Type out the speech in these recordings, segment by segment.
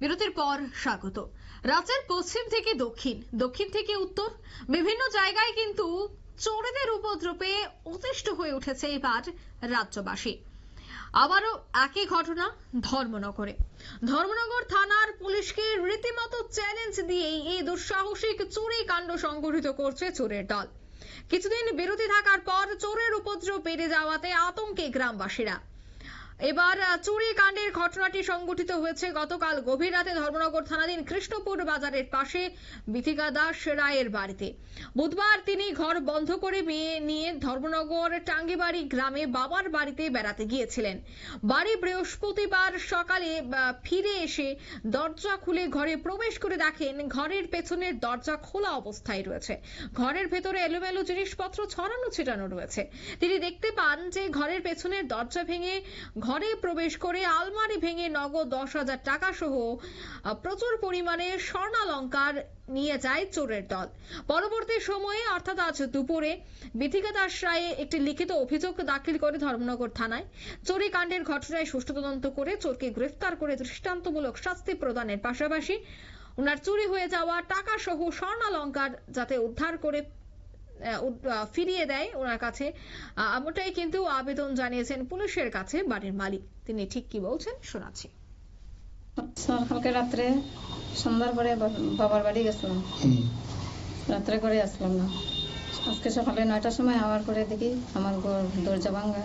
বিরতির পর স্বাগত। রাজ্যের পশ্চিম থেকে দক্ষিণ দক্ষিণ থেকে উত্তর, বিভিন্ন জায়গায় কিন্তু চোরেদের উপদ্রবে অতিষ্ঠ হয়ে উঠেছে এবার রাজ্যবাসী। আবারও একই ঘটনা ধর্মনগরে। ধর্মনগর থানার পুলিশকে রীতিমতো চ্যালেঞ্জ দিয়েই এই দুঃসাহসিক চুরি কাণ্ড সংগঠিত করছে চোরের দল। কিছুদিন বিরতি থাকার পর চোরের উপদ্রব বেড়ে যাওয়াতে আতঙ্কে গ্রামবাসীরা। এবার চুরি কাণ্ডের ঘটনাটি সংঘটিত হয়েছে গতকাল গভীর রাতে ধর্মনগর থানাধীন কৃষ্ণপুর বাজারের পাশে বিথিকা দাস রায়ের বাড়িতে। বুধবার তিনি ঘর বন্ধ করে মেয়ে নিয়ে ধর্মনগর টাঙ্গিবাড়ি গ্রামে বাবার বাড়িতে বেড়াতে গিয়েছিলেন। বাড়ি বৃহস্পতিবার সকালে ফিরে এসে দরজা খুলে ঘরে প্রবেশ করে দেখেন ঘরের পেছনের দরজা খোলা অবস্থায় রয়েছে। ঘরের ভেতরে এলোমেলো জিনিসপত্র ছড়ানো ছিটানো রয়েছে। তিনি দেখতে পান যে ঘরের পেছনের দরজা ভেঙে ঘরে প্রবেশ করে আলমারি ভেঙে নগদ দশ হাজার টাকা সহ প্রচুর পরিমাণে স্বর্ণালঙ্কার নিয়ে যায় চোরের দল। পরবর্তী সময়ে, অর্থাৎ আজ দুপুরে, বিথিকা দাস রায়ে একটি লিখিত অভিযোগ দাখিল করে ধর্মনগর থানায়। চুরি কাণ্ডের ঘটনায় সুষ্ঠু তদন্ত করে চোরকে গ্রেফতার করে দৃষ্টান্তমূলক শাস্তি প্রদানের পাশাপাশি, ওনার চুরি হয়ে যাওয়া টাকা সহ স্বর্ণালঙ্কার যাতে উদ্ধার করে ফিরিয়ে দেয় ওনার কাছে। এমনটাই কিন্তু আবেদন জানিয়েছেন পুলিশের কাছে বাড়ির মালিক। তিনি ঠিক কি বলছেন শোনাচ্ছি। স্যার কালকে রাত্রে সন্ধ্যার পরে বাবার বাড়ি গেছিলাম। হুম। রাত্রে করে আসলাম না। আজকে সকালে নয়টার সময় আবার করে দেখি আমার ঘর দরজা ভাঙ্গা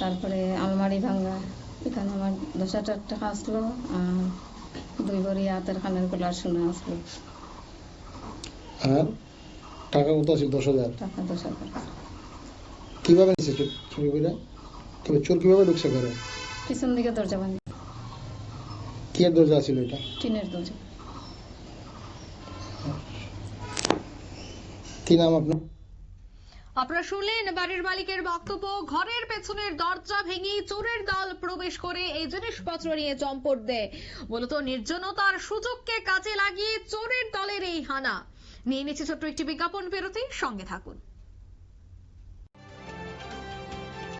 তারপরে আলমারি ভাঙ্গা এখানে আমার দশ হাজার টাকা আসলো আর দুই ভরি হাতের খানের গোলার সোনা আসলো। আর? টাকা কত আছে দশ হাজার। টাকা দশ হাজার কীভাবে নিচ্ছে চোর করে কীভাবে চোর কীভাবে ঢুকছে ঘরে? পিছন দিকে দরজা ভাঙ্গা কি এর দরজা ছিল এটা? টিনের দরজা। কি নাম আপনার? আপনারা শুনলেন বাড়ির মালিকের বক্তব্য ঘরের পেছনের দরজা ভেঙে চোরের দল প্রবেশ করে এই জিনিসপত্র নিয়ে চম্পট দেয়। মূলত নির্জনতার সুযোগকে কাজে লাগিয়ে চোরের দলের এই হানা। নিয়ে নিচ্ছে ছোট্ট একটি বিজ্ঞাপন বিরতি সঙ্গে থাকুন।